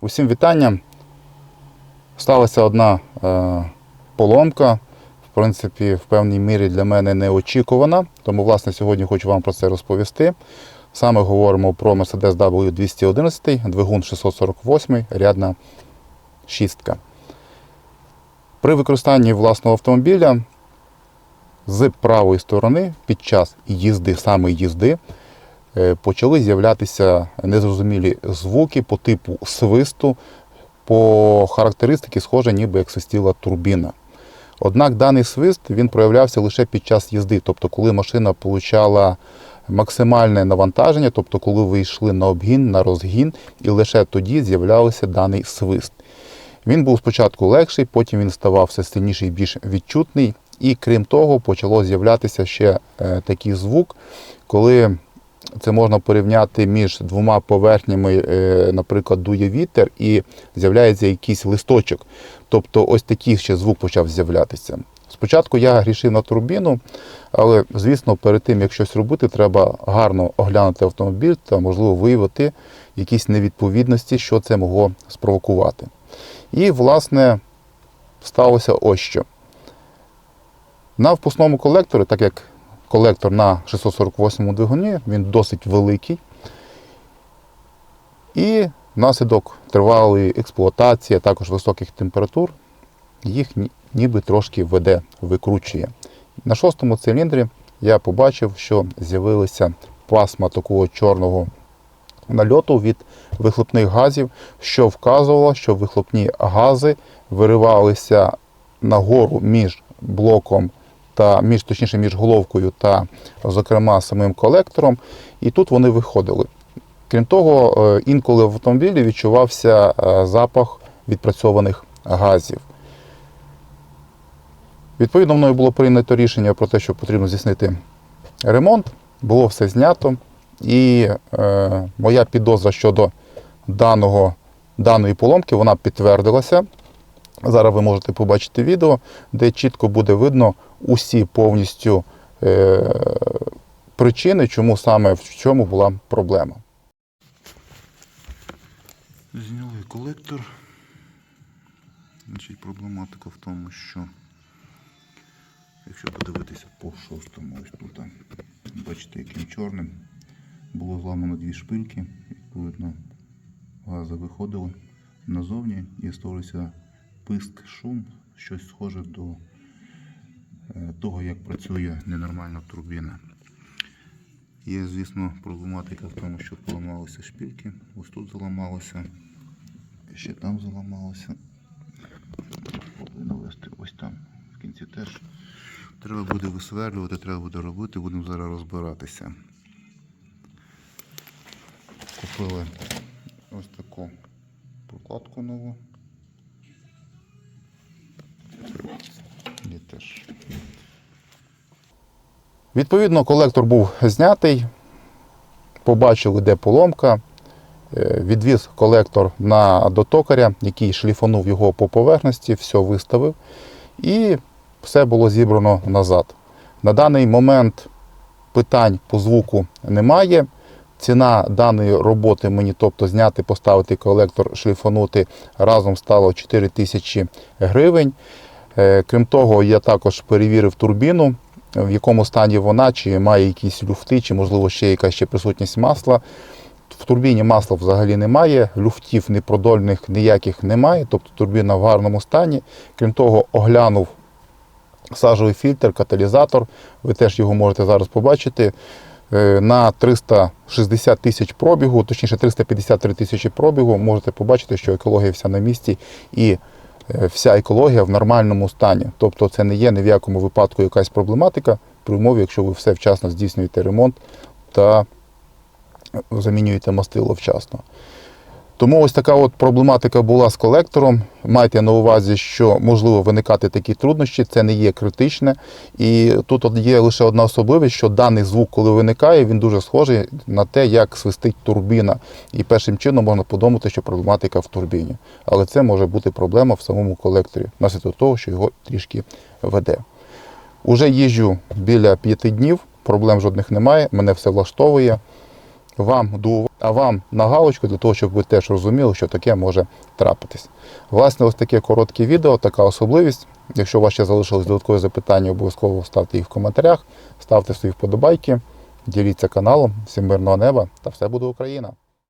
Усім вітання. Сталася одна е, поломка, в принципі, в певній мірі для мене неочікувана. Тому, власне, сьогодні хочу вам про це розповісти. Саме говоримо про Mercedes W211, двигун 648, рядна шістка. При використанні власного автомобіля з правої сторони під час їзди, саме їзди, почали з'являтися незрозумілі звуки по типу свисту, по характеристики схоже, ніби як свистіла турбіна. Однак даний свист він проявлявся лише під час їзди, тобто коли машина получала максимальне навантаження, тобто коли ви йшли на обгін, на розгін, і лише тоді з'являвся даний свист. Він був спочатку легший, потім він ставав все сильніший і більш відчутний. І крім того, почало з'являтися ще е, такий звук, коли це можна порівняти між двома поверхнями, е, наприклад, дує вітер, і з'являється якийсь листочок. Тобто ось такий ще звук почав з'являтися. Спочатку я грішив на турбіну, але, звісно, перед тим, як щось робити, треба гарно оглянути автомобіль та, можливо, виявити якісь невідповідності, що це могло спровокувати. І, власне, сталося ось що. На впускному колекторі, так як колектор на 648 двигуні, він досить великий. І внаслідок тривалої експлуатації, а також високих температур, їх ніби трошки веде, викручує. На шостому циліндрі я побачив, що з'явилися пасма такого чорного нальоту від вихлопних газів, що вказувало, що вихлопні гази виривалися нагору між блоком та між, точніше, між головкою та, зокрема, самим колектором, і тут вони виходили. Крім того, е, інколи в автомобілі відчувався е, запах відпрацьованих газів. Відповідно, мною було прийнято рішення про те, що потрібно здійснити ремонт. Було все знято. І е, моя підозра щодо даного, даної поломки вона підтвердилася. Зараз ви можете побачити відео, де чітко буде видно усі повністю е, причини, чому саме в чому була проблема. Зняли колектор. Значить, проблематика в тому, що якщо подивитися по шостому, ось тут, бачите, яким чорним було зламано дві шпильки, відповідно, гази виходили назовні і створився писк, шум, щось схоже до того, як працює ненормальна турбіна. Є, звісно, проблематика в тому, що поламалися шпильки. Ось тут заламалося, ще там заламалося. Повинно вести ось там. В кінці теж. Треба буде висверлювати, треба буде робити, будемо зараз розбиратися. Купили ось таку прокладку нову. Теж. Відповідно, колектор був знятий, побачили, де поломка. Е, Відвіз колектор на до токаря, який шліфанув його по поверхності, все виставив, і все було зібрано назад. На даний момент питань по звуку немає. Ціна даної роботи мені, тобто зняти, поставити колектор, шліфанути разом стало 4 тисячі гривень. Е, Крім того, я також перевірив турбіну, в якому стані вона, чи має якісь люфти, чи можливо ще якась ще присутність масла. В турбіні масла взагалі немає, люфтів непродольних ніяких немає, тобто турбіна в гарному стані. Крім того, оглянув сажовий фільтр, каталізатор. Ви теж його можете зараз побачити. Е, На 360 тисяч пробігу, точніше 353 тисячі пробігу, можете побачити, що екологія вся на місці і вся екологія в нормальному стані. Тобто це не є ні в якому випадку якась проблематика при умові, якщо ви все вчасно здійснюєте ремонт та замінюєте мастило вчасно. Тому ось така от проблематика була з колектором. Майте на увазі, що можливо виникати такі труднощі, це не є критичне. І тут от є лише одна особливість, що даний звук, коли виникає, він дуже схожий на те, як свистить турбіна. І першим чином можна подумати, що проблематика в турбіні. Але це може бути проблема в самому колекторі, внаслідок того, що його трішки веде. Уже їжджу біля п'яти днів, проблем жодних немає, мене все влаштовує. Вам до а вам на галочку для того, щоб ви теж розуміли, що таке може трапитись. Власне, ось таке коротке відео, така особливість. Якщо у вас ще залишились додаткові запитання, обов'язково ставте їх в коментарях, ставте свої вподобайки, діліться каналом. Всім мирного неба та все буде Україна!